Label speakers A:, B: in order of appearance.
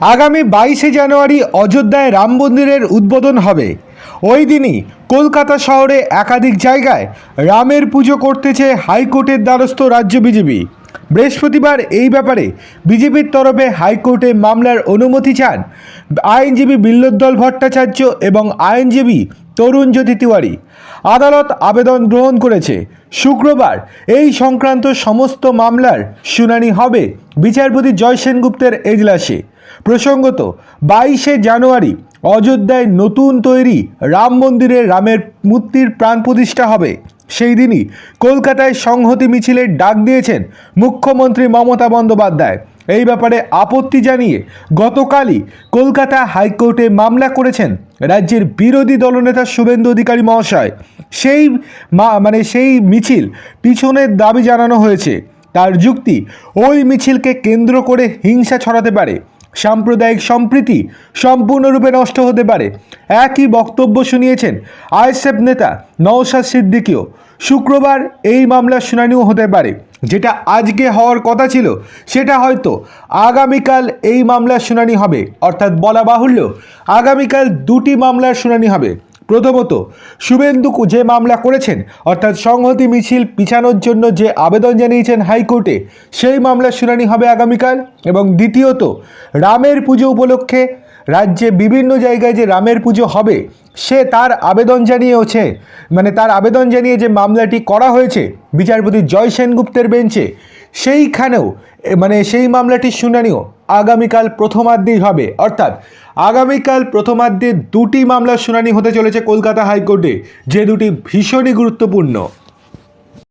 A: আগামী বাইশে জানুয়ারি অযোধ্যায় রাম মন্দিরের উদ্বোধন হবে। ওই দিনই কলকাতা শহরে একাধিক জায়গায় রামের পুজো করতেছে হাইকোর্টের দ্বারস্থ রাজ্য বিজেপি। বৃহস্পতিবার এই ব্যাপারে বিজেপির তরফে হাইকোর্টে মামলার অনুমতি চান আইনজীবী বিল্লোদ্দল ভট্টাচার্য এবং আইনজীবী তরুণ জ্যোতি তিওয়ারি। আদালত আবেদন গ্রহণ করেছে। শুক্রবার এই সংক্রান্ত সমস্ত মামলার শুনানি হবে বিচারপতি জয় সেনগুপ্তের এজলাসে। প্রসঙ্গত, বাইশে জানুয়ারি অযোধ্যায় নতুন তৈরি রাম মন্দিরে রামের মূর্তির প্রাণ প্রতিষ্ঠা হবে। সেই দিনই কলকাতায় সংহতি মিছিলের ডাক দিয়েছেন মুখ্যমন্ত্রী মমতা বন্দ্যোপাধ্যায়। এই ব্যাপারে আপত্তি জানিয়ে গতকালই কলকাতা হাইকোর্টে মামলা করেছেন রাজ্যের বিরোধী দলনেতা শুভেন্দু অধিকারী মহাশয়। সেই মানে সেই মিছিল পিছনের দাবি জানানো হয়েছে। তার যুক্তি, ওই মিছিলকে কেন্দ্র করে হিংসা ছড়াতে পারে। সাম্প্রদায়িক সম্প্রীতি সম্পূর্ণরূপে নষ্ট হতে পারে। একই বক্তব্য শুনিয়েছেন আইএসএফ নেতা নওশাদ সিদ্দিকিও। শুক্রবার এই মামলার শুনানিও হতে পারে। যেটা আজকে হওয়ার কথা ছিল, সেটা হয়তো আগামীকাল এই মামলার শুনানি হবে। অর্থাৎ বলা বাহুল্য, আগামীকাল দুটি মামলার শুনানি হবে। প্রথমত শুভেন্দু যে মামলা করেছেন, অর্থাৎ সংহতি মিছিল পিছানোর জন্য যে আবেদন জানিয়েছেন হাইকোর্টে, সেই মামলার শুনানি হবে আগামীকাল। এবং দ্বিতীয়ত, রামের পুজো উপলক্ষে রাজ্যে বিভিন্ন জায়গায় যে রামের পুজো হবে, সে তার আবেদন জানিয়েওছে। মানে তার আবেদন জানিয়ে যে মামলাটি করা হয়েছে, বিচারপতি জয় সেনগুপ্তের বেঞ্চে সেইখানেও মানে সেই মামলাটির শুনানিও আগামীকাল প্রথমার্ধেই হবে। অর্থাৎ আগামীকাল প্রথমার্ধে দুটি মামলার শুনানি হতে চলেছে কলকাতা হাইকোর্টে, যে দুটি ভীষণই গুরুত্বপূর্ণ।